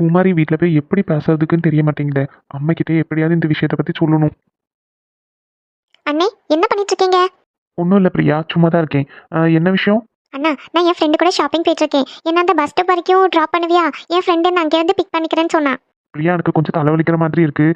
பூமாரி வீட்டில் போய் எப்படி பேசுறதுக்குன்னு தெரிய மாட்டேங்குது. அம்மா கிட்டே எப்படியாவது இந்த விஷயத்தை பற்றி சொல்லணும். அண்ணே என்ன பண்ணிட்டு இருக்கீங்க ஒன்றும் இல்லை பிரியா சும்மா தான் இருக்கேன் என்ன விஷயம்? அண்ணா நான் என் ஃப்ரெண்டு கூட ஷாப்பிங் போயிட்டு இருக்கேன் என்ன அந்த பஸ் ஸ்டாப் வரைக்கும் ட்ராப் பண்ணுவியா? என் ஃப்ரெண்டு நான் அங்கேருந்து பிக் பண்ணிக்கிறேன்னு சொன்னான் பிரியா எனக்கு கொஞ்சம் தலைவலிக்கிற மாதிரி இருக்கு.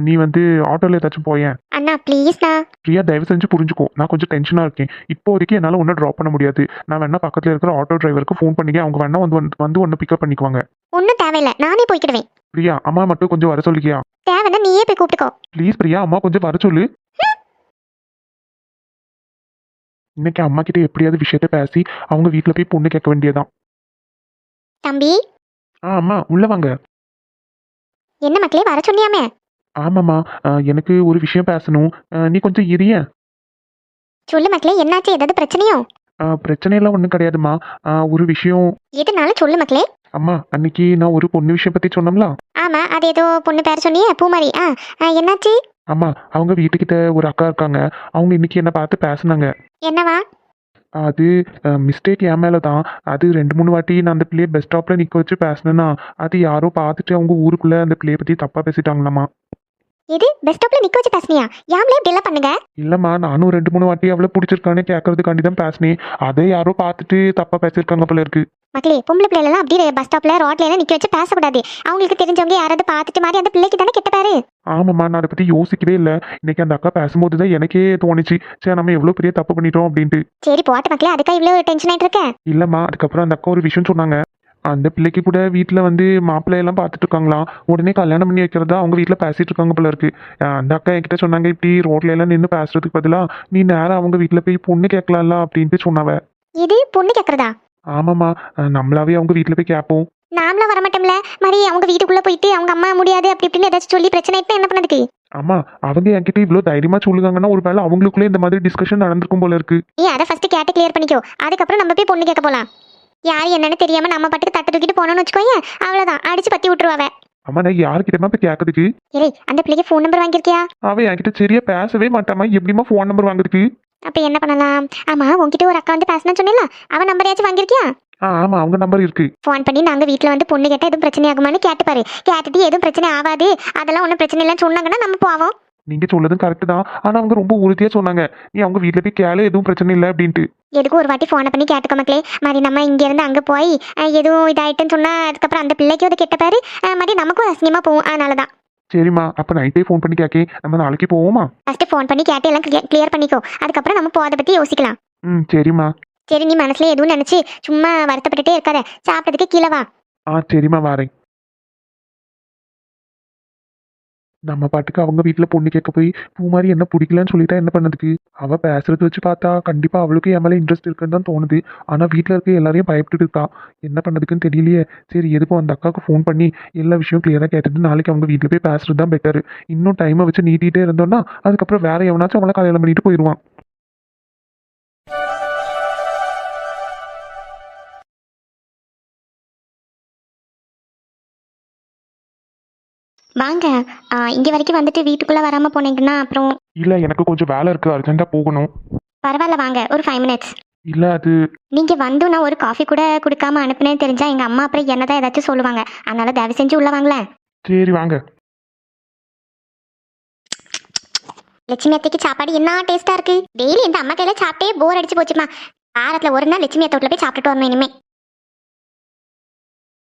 நீ வந்து ஆட்டோவில் ஏதாச்சும் போயேன். அண்ணா ப்ளீஸ்ண்ணா பிரியா தயவு செஞ்சு புரிஞ்சுக்கோ. நான் கொஞ்சம் டென்ஷனாக இருக்கேன். இப்போதைக்கு என்னால் ஒன்றும் ட்ராப் பண்ண முடியாது. நான் வேணா பக்கத்தில் இருக்கிற ஆட்டோ டிரைவருக்கு ஃபோன் பண்ணிக்க. அவங்க வேணா வந்து- வந்து ஒன்று பிக்கப் பண்ணிக்குவாங்க. ஒன்றும் தேவையில்லை நானே போய்க்கிடுவேன். பிரியா அம்மா மட்டும் கொஞ்சம் வர சொல்லிக்கியா தேவைன்னா நீயே போய் கூப்பிட்டுக்கோ. ப்ளீஸ் பிரியா அம்மா கொஞ்சம் வர சொல்லு. இன்னைக்கு அம்மா கிட்ட எப்படியாவது விஷயத்த பேசி அவங்க வீட்டில் போய் பொண்ணு கேட்க வேண்டியதான் தம்பி? ஆ அம்மா உள்ள வாங்க. என்ன மக்களே வர சொன்னியாமே ஆமாம்மா எனக்கு ஒரு விஷயம் பேசணும். நீ கொஞ்சம் இரிய சொல்லு மக்களே என்னாச்சு? ஏதாவது பிரச்சனையோ? பிரச்சனையெல்லாம் ஒன்றும் கிடையாதும்மா. ஆ, ஒரு விஷயம் எதுனால சொல்லு மக்களே. அம்மா அன்னைக்கு நான் ஒரு பொண்ணு விஷயம் பற்றி சொன்னோம்ல? ஆமா அது ஏதோ பொண்ணு பேர் சொன்னியே பூமாரி. ஆ ஆ, என்னாச்சு? அம்மா அவங்க வீட்டுக்கிட்ட ஒரு அக்கா இருக்காங்க. அவங்க இன்னைக்கு என்ன பார்த்து பேசுனாங்க. என்னவா? அது மிஸ்டேக் என் மேலே தான் அது ரெண்டு மூணு வாட்டி நான் அந்த பிள்ளையை பஸ் ஸ்டாப்பில் நிற்க வச்சு பேசினேன்னா அது யாரோ பார்த்துட்டு அவங்க ஊருக்குள்ளே அந்த பிள்ளையை பற்றி தப்பாக பேசிட்டாங்களாம்மா இது பஸ் ஸ்டாப்ல நிக்க வச்சு பேசுனியா? யாமலே இப்படி எல்லாம் பண்ணுங்க? இல்லைம்மா நானும் ரெண்டு மூணு வாட்டி அவளை பிடிச்சிருக்கானே கேட்கறதுக்காண்டி தான் பேசினேன். அதை யாரோ பார்த்துட்டு தப்பாக பேசியிருக்காங்க போல இருக்கு. மக்களே பொம்பளை பிள்ளைலாம் அப்படியே பஸ் ஸ்டாப்ல ரோட்ல எல்லாம் நிக்க வச்சு பேசக்கூடாது. அவங்களுக்கு தெரிஞ்சவங்க யாராவது பார்த்துட்டு மாதிரி அந்த பிள்ளைக்கு தானே கெட்ட பேரு? ஆமாம்மா நான் அதை பற்றி யோசிக்கவே இல்லை. இன்னைக்கு அந்த அக்கா பேசும்போது தான் எனக்கே தோணுச்சு. சரி நம்ம எவ்வளோ பெரிய தப்பு பண்ணிட்டோம் அப்படின்ட்டு. சரி போட்ட மக்களே அதுக்கா இவ்வளவு டென்ஷன் ஆயிட்டு இருக்க? இல்லைம்மா அதுக்கப்புறம் அந்த அக்கா ஒரு விஷயம் சொன்னாங்க. அந்த பிள்ளைக்கு கூட வீட்டில் வந்து மாப்பிள்ளை எல்லாம் பார்த்துட்டு இருக்காங்களாம். உடனே கல்யாணம் பண்ணி வைக்கிறதா அவங்க வீட்டில் பேசிட்டு இருக்காங்க போல இருக்கு. அந்த அக்கா என்கிட்ட சொன்னாங்க இப்படி ரோட்ல எல்லாம் நின்று பேசுறதுக்கு பதிலாக நீ நேரம் அவங்க வீட்டில் போய் பொண்ணு கேட்கலாம்ல அப்படின்ட்டு சொன்னாவ. இது பொண்ணு கேக்குறதா ஆமாம்மா அஹ் நம்மளாவே அவங்க வீட்டில் போய் கேட்போம் நாமளும் வரமாட்டோம்ல? மாதிரி அவங்க வீட்டுக்குள்ள போயிட்டு அவங்க அம்மா முடியாது அப்படி இப்படின்னு ஏதாச்சும் சொல்லி பிரச்சனை ஆயிட்டு என்ன பண்ணதுக்கு? ஆமா அவங்க என்கிட்ட இவ்வளோ தைரியமா சொல்லுவாங்கன்னா ஒரு வேளை அவங்களுக்குள்ளே இந்த மாதிரி டிஸ்கஷன் நடந்திருக்கும் போல இருக்கு. நீ அதை ஃபர்ஸ்ட் கேட்டு கிளியர் பண்ணிக்கோ. அதுக்கப்புறம் நம்ம போய் பொண்ணு கேட்க போலாம். யார் என்னன்னு தெரியாம நம்ம பாட்டுக்கு தட்டு தூக்கிட்டு போனோம்னு வச்சுக்கோங்க அவ்வளவுதான். அடிச்சு பத்தி விட்டுருவாவ அம்மா நான் யார்கிட்டமா போய் கேட்கறதுக்கு. ஏய் அந்த பிள்ளைக்கு ஃபோன் நம்பர் வாங்கியிருக்கியா? அவ என்கிட்ட சரியா பேசவே மாட்டாமா எப்படிமா ஃபோன் நம்பர் வாங்குறதுக்கு? அப்ப என்ன பண்ணலாம்? ஆமா உன்கிட்ட ஒரு அக்கா வந்து பேசினா சொன்னேன்ல அவன் நம்பரையாச்சும் வாங்கியிருக்கியா? ஆ ஆமா அவங்க நம்பர் இருக்கு. ஃபோன் பண்ணி நாங்க வீட்ல வந்து பொண்ணு கேட்டா எதுவும் பிரச்சனை ஆகுமான்னு கேட்டு பாரு கேட்டுட்டு எதுவும் பிரச்சனை ஆகாது. அதெல்லாம் ஒன்றும் பிரச்சனை இல்லைன்னு சொன்னாங்கன்னா நம்ம போவோம். நீங்க சொல்லதும் கரெக்ட் தான். ஆனா அவங்க ரொம்ப உறுதியா சொன்னாங்க. நீ அவங்க வீட்ல போய் கேளு எதுவும் பிரச்சனை இல்லை அப்படின்ட்டு. எதுக்கும் ஒரு வாட்டி ஃபோனை பண்ணி கேட்டுக்கோ மக்களே. மாதிரி நம்ம இங்க இருந்து அங்க போய் எதுவும் இதாயிட்டுன்னு சொன்னா அதுக்கப்புறம் அந்த பிள்ளைக்கு அது கெட்ட பேரு மாதிரி நமக்கும் அசிங்கமா போகும். அதனால தான் சரிம்மா அப்ப நைட்டே ஃபோன் பண்ணி கேக்கே. நம்ம நாளைக்கு போவோமா? ஃபர்ஸ்ட் ஃபோன் பண்ணி கேட்டு எல்லாம் கிளியர் பண்ணிக்கோ. அதுக்கப்புறம் நம்ம போறதை பத்தி யோசிக்கலாம். ம் சரிம்மா. சரி நீ மனசுல எதுவும் நினைச்சு சும்மா வருத்தப்பட்டுட்டே இருக்காத. சாப்பிட்டதுக்கு கீழே வா. ஆ சரிம்மா வாரேன். நம்ம பாட்டுக்கு அவங்க வீட்டில் பொண்ணு கேட்க போய் பூ மாதிரி என்ன பிடிக்கலன்னு சொல்லிட்டா என்ன பண்ணதுக்கு? அவள் பேசுறது வச்சு பார்த்தா கண்டிப்பாக அவளுக்கு என் மேலே இன்ட்ரெஸ்ட் இருக்குன்னு தான் தோணுது. ஆனால் வீட்டில் இருக்க எல்லாரையும் பயப்பட்டுட்டு இருக்கா. என்ன பண்ணதுக்குன்னு தெரியலையே. சரி எதுக்கும் அந்த அக்காவுக்கு ஃபோன் பண்ணி எல்லா விஷயம் கிளியராக கேட்டுட்டு நாளைக்கு அவங்க வீட்டில் போய் பேசுறது தான் பெட்டர் இன்னும் டைமை வச்சு நீட்டிகிட்டே இருந்தோம்னா அதுக்கப்புறம் வேறு எவனாச்சும் அவங்கள கல்யாணம் பண்ணிட்டு போயிடுவான் வாங்க. இங்க வரைக்கும் வந்துட்டு வீட்டுக்குள்ள வராம போனீங்கன்னா அப்புறம் இல்லை எனக்கு கொஞ்சம் வேலை இருக்கு. அர்ஜென்ட்டாக போகணும். பரவாயில்ல வாங்க. ஒரு ஃபைவ் மினிட்ஸ் இல்லை அது நீங்க வந்து நான் ஒரு காஃபி கூட கொடுக்காம அனுப்புனேன்னு தெரிஞ்சா எங்க அம்மா அப்புறம் என்னதான் ஏதாச்சும் சொல்லுவாங்க. அதனால தயவு செஞ்சு உள்ள வாங்களேன். சரி வாங்க. லட்சுமி அத்தைக்கு சாப்பாடு என்ன டேஸ்டா இருக்கு? டெய்லி இந்த அம்மா கையில சாப்பிட்டே போர் அடிச்சு போச்சுமா. வாரத்துல ஒரு நாள் லட்சுமி அத்தை வீட்டுல போய் சாப்பிட்டுட்டு வரணும் இனிமே.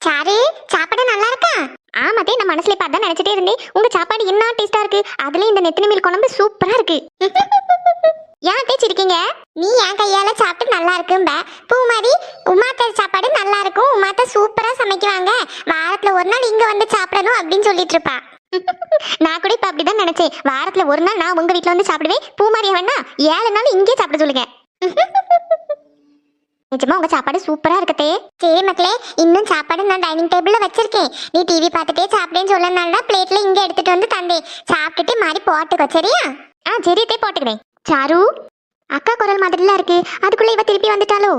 சாரு சாப்பாடு நல்லா இருக்கா? ஆமாதே நான் மனசுல இப்ப அதான் நினைச்சிட்டே இருந்தேன். உங்க சாப்பாடு என்ன டேஸ்டா இருக்கு? அதுல இந்த நெத்தினி மீல் குழம்பு சூப்பரா இருக்கு. ஏன் பேச்சிருக்கீங்க நீ என் கையால சாப்பிட்டு நல்லா இருக்கும்ப. பூ மாதிரி உமாத்த சாப்பாடு நல்லா இருக்கும். உமாத்த சூப்பரா சமைக்குவாங்க. வாரத்துல ஒரு நாள் இங்க வந்து சாப்பிடணும் அப்படின்னு சொல்லிட்டு இருப்பா. நான் கூட இப்ப அப்படிதான் நினைச்சேன். வாரத்துல ஒரு நாள் நான் உங்க வீட்டுல வந்து சாப்பிடுவேன். பூமாரியா வேணா ஏழு நாள் இங்கே சாப்பிட சொல்லுங்க. நிஜமா உங்க சாப்பாடு சூப்பரா இருக்கத்தே. சரி மக்களே இன்னும் சாப்பாடு நான் டைனிங் டேபிள்ல வச்சிருக்கேன். நீ டிவி பார்த்துட்டே சாப்பிடேன்னு சொல்லனால பிளேட்ல இங்க எடுத்துட்டு வந்து தந்தேன். சாப்பிட்டுட்டு மாதிரி போட்டுக்கோ சரியா? ஆ சரி தே போட்டுக்கிறேன். சாரு அக்கா குரல் மாதிரிலாம் இருக்கு. அதுக்குள்ள இவ திருப்பி வந்துட்டாலோ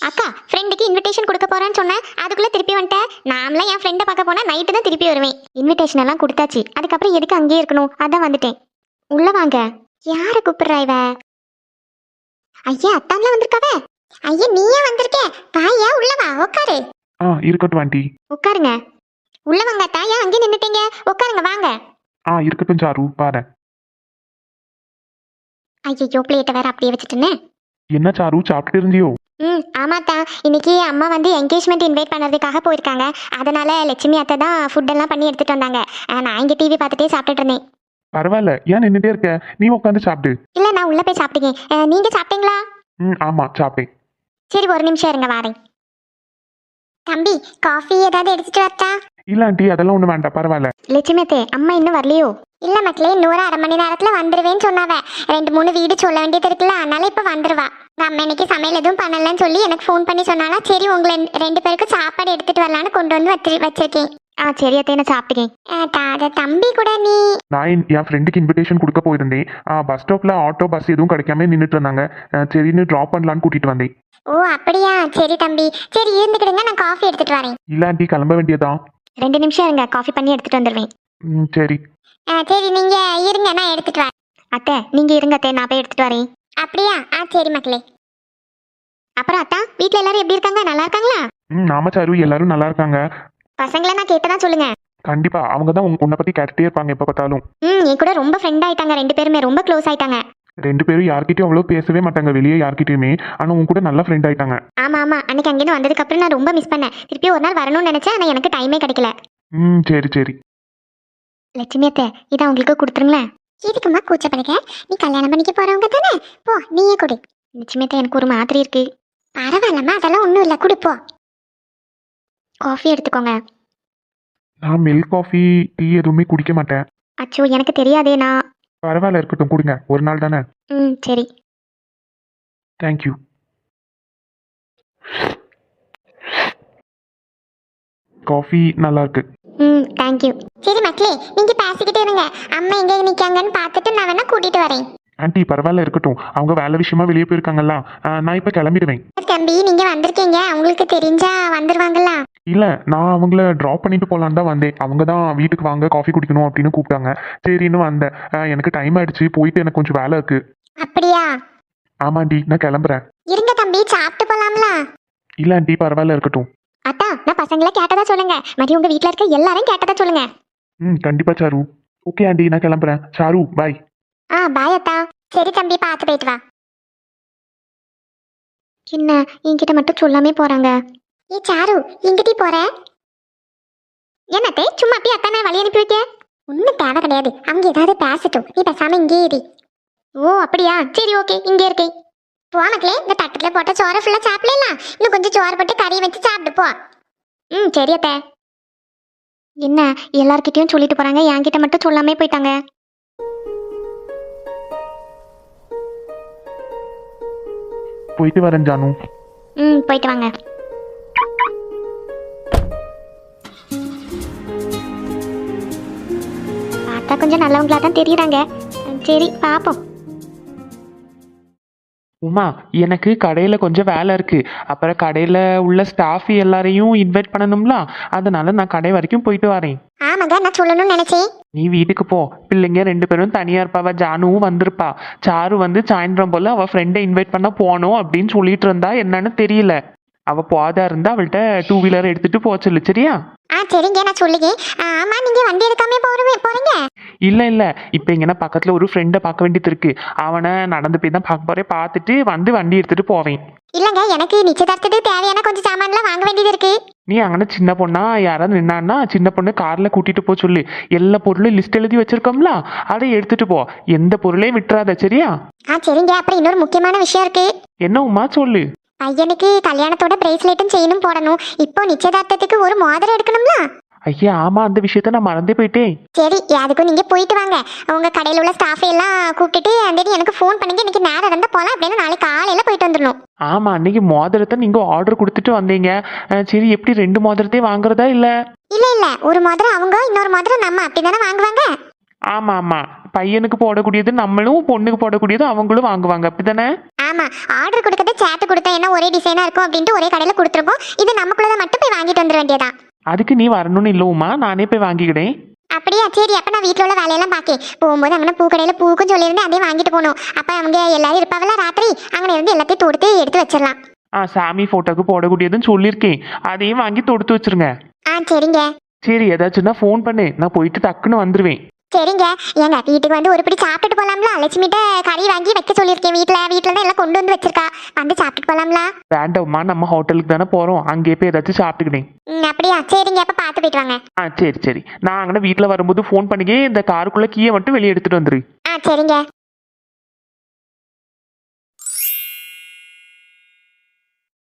அக்கா ஃப்ரெண்டுக்கு இன்விடேஷன் கொடுக்க போறேன்னு சொன்னேன் அதுக்குள்ள திருப்பி வந்துட்டேன் நாமளாம் என் ஃப்ரெண்டை பார்க்க போனா நைட்டு தான் திருப்பி வருவேன். இன்விடேஷன் எல்லாம் கொடுத்தாச்சு. அதுக்கப்புறம் எதுக்கு அங்கேயே இருக்கணும்? அதான் வந்துட்டேன். உள்ள வாங்க. யாரை கூப்பிடுறா இவ? ஐயா அத்தான்லாம் வந்திருக்காவ? ஐயா நீயே வந்திருக்க? வாயா உள்ள வா உட்காரு ஆ இருக்கட்டும் ஆண்டி. உட்காருங்க உள்ள வாங்க ஏன் அங்கே நின்னுட்டீங்க. உட்காருங்க வாங்க. ஆ இருக்கட்டும் சாரு பாரு. ஐயோ பிளேட்டை வேற அப்படியே வச்சுட்டுன்னு. என்ன சாரு சாப்பிட்டு இருந்தியோ? ம் ஆமாத்தா. இன்னைக்கு அம்மா வந்து என்கேஜ்மெண்ட் இன்வைட் பண்ணுறதுக்காக போயிருக்காங்க. அதனால லட்சுமி அத்தை தான் ஃபுட்டெல்லாம் பண்ணி எடுத்துட்டு வந்தாங்க. அஹ் நான் இங்கே டிவி பார்த்துட்டே சாப்பிட்டுட்டு இருந்தேன். பரவாயில்ல. ஏன் நின்றுட்டே இருக்க? நீ உட்காந்து சாப்பிடு. இல்லை நான் உள்ளே போய் சாப்பிட்டீங்க நீங்க சாப்பிட்டீங்களா? ம் ஆமா சாப்பிட்டேன். சரி ஒரு நிமிஷம் இருங்க வாரேன். தம்பி காஃபி ஏதாவது எடுத்துட்டு வரட்டா? இல்ல ஆண்டி அதெல்லாம் ஒண்ணு வேண்டாம் பரவாயில்ல. லட்சுமி அத்தை அம்மா இன்னும் வரலையோ? இல்ல மக்களே இன்னொரு அரை மணி நேரத்துல வந்துருவேன்னு சொன்னாவ. ரெண்டு மூணு வீடு சொல்ல வேண்டியது இருக்குல்ல அதனால இப்ப வந்துருவா. அம்மா இன்னைக்கு சமையல் எதுவும் பண்ணலன்னு சொல்லி எனக்கு ஃபோன் பண்ணி சொன்னாலா சரி உங்களை ரெண்டு பேருக்கும் சாப்பாடு எடுத்துட்டு வரலான்னு கொண்டு வந்து வச்சு வச்சிருக்கேன். ஆ சரி அத்தை நான் சாப்பிட்டுக்கேன். தம்பி கூட நீ. நான் என் ஃப்ரெண்டுக்கு இன்விடேஷன் கொடுக்க போயிருந்தேன். பஸ் ஸ்டாப்ல ஆட்டோ பஸ் எதுவும் கிடைக்காம நின்றுட்டு இருந்தாங்க. சரின்னு ட்ராப் பண்ணலான்னு கூட்டிட்டு வந்தேன். ஓ அப்படியா? சரி தம்பி. சரி இருந்துக்கிடுங்க நான் காஃபி எடுத்துட்டு வரேன். இல்ல ஆண்டி கிளம்ப வேண்டியதான் ரெண்டு நிமிஷம் இருங்க காஃபி பண்ணி எடுத்துட்டு வந்துடுவேன் ம் சரி. சரி நீங்க இருங்க நான் எடுத்துட்டு வரேன். அத்தை நீங்க இருங்க அத்தை நான் போய் எடுத்துட்டு வரேன். அப்படியா? ஆ சரி மக்களே. அப்புறம் அத்தா வீட்ல எல்லாரும் எப்படி இருக்காங்க? நல்லா இருக்காங்களா? ம் ஆமா சாரு எல்லாரும் நல்லா இருக்காங்க. பசங்களை நான் கேட்டதா சொல்லுங்க. கண்டிப்பா அவங்க தான் உன்னை பத்தி கேட்டுட்டே இருப்பாங்க எப்ப பார்த்தாலும். ம் என் கூட ரொம்ப ஃப்ரெண்ட் ஆயிட்டாங்க ரெண்டு பேருமே ரொம்ப க்ளோஸ் ஆயிட்டாங்க. ரெண்டு பேரும் யார்கிட்டயும் அவ்வளோ பேசவே மாட்டாங்க வெளியே யார்கிட்டயுமே. ஆனா உன் கூட நல்ல ஃப்ரெண்ட் ஆயிட்டாங்க. ஆமா ஆமா அன்னைக்கு அங்கேருந்து வந்ததுக்கு அப்புறம் நான் ரொம்ப மிஸ் பண்ணேன். திருப்பி ஒரு நாள் வரணும்னு நினைச்சேன் ஆனா எனக்கு டைமே கிடைக்கல. ம் சரி சரி. லட்சுமி அத்தை இதை உங்களுக்கு கொடுத்துருங்களேன். இதுக்குமா கூச்சப்படுங்க நீ கல்யாணம் பண்ணிக்க போறவங்க தானே? போ நீயே கொடு. லட்சுமி அத்தை எனக்கு ஒரு மாதிரி இருக்கு. பரவாயில்லம்மா அதெல்லாம் ஒன்றும் இல்லை கொடுப்போ காஃபி எடுத்துக்கோங்க. நான் மில்க் காஃபி டீ எதுவுமே குடிக்க மாட்டேன். அச்சோ எனக்கு தெரியாதே நான் பரவாயில்ல இருக்கட்டும் கொடுங்க. ஒரு நாள் தானே? ம் சரி. தேங்க்யூ காஃபி நல்லா இருக்கு. ம் தேங்க்யூ சரி மக்களே நீங்க பேசிக்கிட்டே இருங்க. அம்மா எங்க நிக்காங்கன்னு பார்த்துட்டு நான் வேணா கூட்டிட்டு வரேன். ஆண்டி பரவாயில்ல இருக்கட்டும். அவங்க வேலை விஷயமா வெளியே போயிருக்காங்கல்ல. ஆ, நான் இப்போ கிளம்பிடுவேன். தம்பி நீங்க வந்திருக்கீங்க. அவங்களுக்கு தெரிஞ்சா வந்துருவாங்களா? இல்லை நான் அவங்கள ட்ராப் பண்ணிட்டு போகலான்னு தான் வந்தேன். அவங்க தான் வீட்டுக்கு வாங்க காஃபி குடிக்கணும் அப்படின்னு கூப்பிட்டாங்க. சரின்னு வந்தேன் எனக்கு டைம் ஆயிடுச்சு. போயிட்டு எனக்கு கொஞ்சம் வேலை இருக்கு. அப்படியா? ஆமாண்டி நான் கிளம்புறேன். இருங்க தம்பி சாப்பிட்டு போலாம்ல. இல்லை ஆண்டி பரவாயில்ல இருக்கட்டும். அத்தா நான் பசங்களை கேட்டதா சொல்லுங்க. மதி உங்க வீட்ல இருக்க எல்லாரும் கேட்டதா சொல்லுங்க. ம் கண்டிப்பா சாரு. ஓகே ஆண்டி நான் கிளம்புறேன். சாரு பாய் ஆ பாய் அத்தா. சரி தம்பி பார்த்து போயிட்டு வா. என்ன என்கிட்ட மட்டும் சொல்லாமே போறாங்க. ஏ சாரு எங்கிட்டி போற? என்னத்தே சும்மா அப்படியே அத்தா நான் வழி அனுப்பி வைக்க? ஒன்றும் தேவை கிடையாது. அவங்க ஏதாவது பேசட்டும். நீ பேசாம இங்கே இரு. ஓ அப்படியா? சரி ஓகே இங்கே இருக்கேன். போ மக்களே இந்த தட்டுல போட்ட சோறை ஃபுல்லாக சாப்பிடலாம். இன்னும் கொஞ்சம் சோறு போட்டு கறி வச்சு சாப்பிட்டு போ. ம் சரி அத்தை. என்ன எல்லார்கிட்டயும் சொல்லிட்டு போறாங்க? என்கிட்ட மட்டும் சொல்லாமே போயிட்டாங்க. போயிட்டு வரேன் ஜானு. ம் போயிட்டு வாங்க. கொஞ்சம் நல்லவங்களா தான் தெரியுறாங்க. சரி பார்ப்போம் உமா எனக்கு கடையில் கொஞ்சம் வேலை இருக்குது அப்புறம் கடையில் உள்ள ஸ்டாஃப் எல்லாரையும் இன்வைட் பண்ணணும்ல? அதனால நான் கடை வரைக்கும் போயிட்டு வரேன். ஆமாங்க நான் சொல்லணும்னு நினைச்சேன். நீ வீட்டுக்கு போ. பிள்ளைங்க ரெண்டு பேரும் தனியாக இருப்பாவ. ஜானுவும் வந்திருப்பா. சாரு வந்து சாயந்தரம் போல் அவள் ஃப்ரெண்டை இன்வைட் பண்ண போகணும் அப்படின்னு சொல்லிட்டு இருந்தா என்னன்னு தெரியல. அவள் போதா இருந்தா அவள்கிட்ட டூ வீலர் எடுத்துட்டு சொல்லு சரியா? ஆ சரிங்க நான் சொல்லுங்க ஆமா நீங்க வண்டி போறீங்க இல்லை இல்லை. இப்போ இங்கன்னா பக்கத்தில் ஒரு ஃப்ரெண்டை பார்க்க வேண்டியது இருக்கு. அவனை நடந்து போய் தான் பார்க்க போகிறேன் பார்த்துட்டு வந்து வண்டி எடுத்துட்டு போவேன். இல்லங்க எனக்கு நிச்சயதார்த்தத்துக்கு தேவையான கொஞ்சம் சாமான்லாம் வாங்க வேண்டியது இருக்கு. நீ அங்கே சின்ன பொண்ணா யாராவது நின்னான்னா சின்ன பொண்ணு காரில் கூட்டிட்டு போ சொல்லு. எல்லா பொருளும் லிஸ்ட் எழுதி வச்சிருக்கோம்ல அதை எடுத்துட்டு போ. எந்த பொருளையும் விட்டுறாத சரியா? ஆ சரிங்க. அப்புறம் இன்னொரு முக்கியமான விஷயம் இருக்கு. என்ன உமா சொல்லு. பையனுக்கு கல்யாணத்தோட பிரேஸ்லெட்டும் செயினும் போடணும். இப்போ நிச்சயதார்த்தத்துக்கு ஒரு மோதிரம் எடுக்கணும்ல? ஐயா ஆமா அந்த விஷயத்த நான் மறந்தே போயிட்டேன். சரி அதுக்கும் நீங்க போயிட்டு வாங்க. உங்க கடையில் உள்ள ஸ்டாஃப் எல்லாம் கூப்பிட்டுட்டு அந்த எனக்கு ஃபோன் பண்ணுங்க இன்னைக்கு நேரம் இருந்தா போலாம் அப்படின்னு நாளைக்கு காலையில போயிட்டு வந்துடணும். ஆமா அன்னைக்கு மோதிரத்தை நீங்க ஆர்டர் கொடுத்துட்டு வந்தீங்க. சரி எப்படி ரெண்டு மோதிரத்தையும் வாங்குறதா இல்ல? இல்ல இல்ல ஒரு மோதிரம் அவங்க இன்னொரு மோதிரம் நம்ம அப்படிதானே வாங்குவாங்க? ஆமா ஆமா. பையனுக்கு போடக்கூடியது நம்மளும் பொண்ணுக்கு போடக்கூடியது அவங்களும் வாங்குவாங்க அப்படிதானே? ஆமா ஆர்டர் கொடுக்கறத சேர்த்து கொடுத்தா என்ன ஒரே டிசைனா இருக்கும் அப்படின்ட்டு ஒரே கடையில கொடுத்துருக்கோம். இது நமக்குள்ளத மட்டும் போய் வாங்கிட்டு வந்துட வேண்டியதான் அதுக்கு நீ வரணும்னு இல்ல உமா. நானே போய் வாங்கிக்கிடேன். அப்படியா? சரி அப்ப நான் வீட்ல உள்ள வேலையெல்லாம் பாக்கேன். போகும்போது அங்கே பூக்கடையில பூக்கும் சொல்லியிருந்தேன் அதையும் வாங்கிட்டு போகணும். அப்ப அவங்க எல்லாரும் இருப்பாவல ராத்திரி? அங்கே இருந்து எல்லாத்தையும் தொடுத்து எடுத்து வச்சிடலாம். ஆ சாமி ஃபோட்டோக்கு போடக்கூடியதுன்னு சொல்லியிருக்கேன். அதையும் வாங்கி தொடுத்து வச்சிருங்க. ஆ சரிங்க. சரி ஏதாச்சும்னா ஃபோன் பண்ணு. நான் போயிட்டு டக்குன்னு வந்துடுவேன் சரிங்க. ஏங்க வீட்டுக்கு வந்து ஒரு பிடி சாப்பிட்டுட்டு போலாம்ல? லட்சுமிட்ட கறி வாங்கி வைக்க சொல்லியிருக்கேன் வீட்ல. வீட்ல தான் எல்லாம் கொண்டு வந்து வச்சிருக்கா. வந்து சாப்பிட்டுட்டு போலாம்ல? வேண்டாம்மா நம்ம ஹோட்டலுக்கு தானே போகிறோம் அங்கேயே போய் ஏதாச்சும் சாப்பிட்டுக்கிட்டேன் ம் அப்படியா? சரிங்க அப்ப பார்த்து போயிட்டு வாங்க. ஆ சரி சரி. நான் அங்கே வீட்டில் வரும்போது ஃபோன் பண்ணிக்கே இந்த காருக்குள்ளே கீயை மட்டும் வெளியே எடுத்துகிட்டு வந்துரு. ஆ சரிங்க.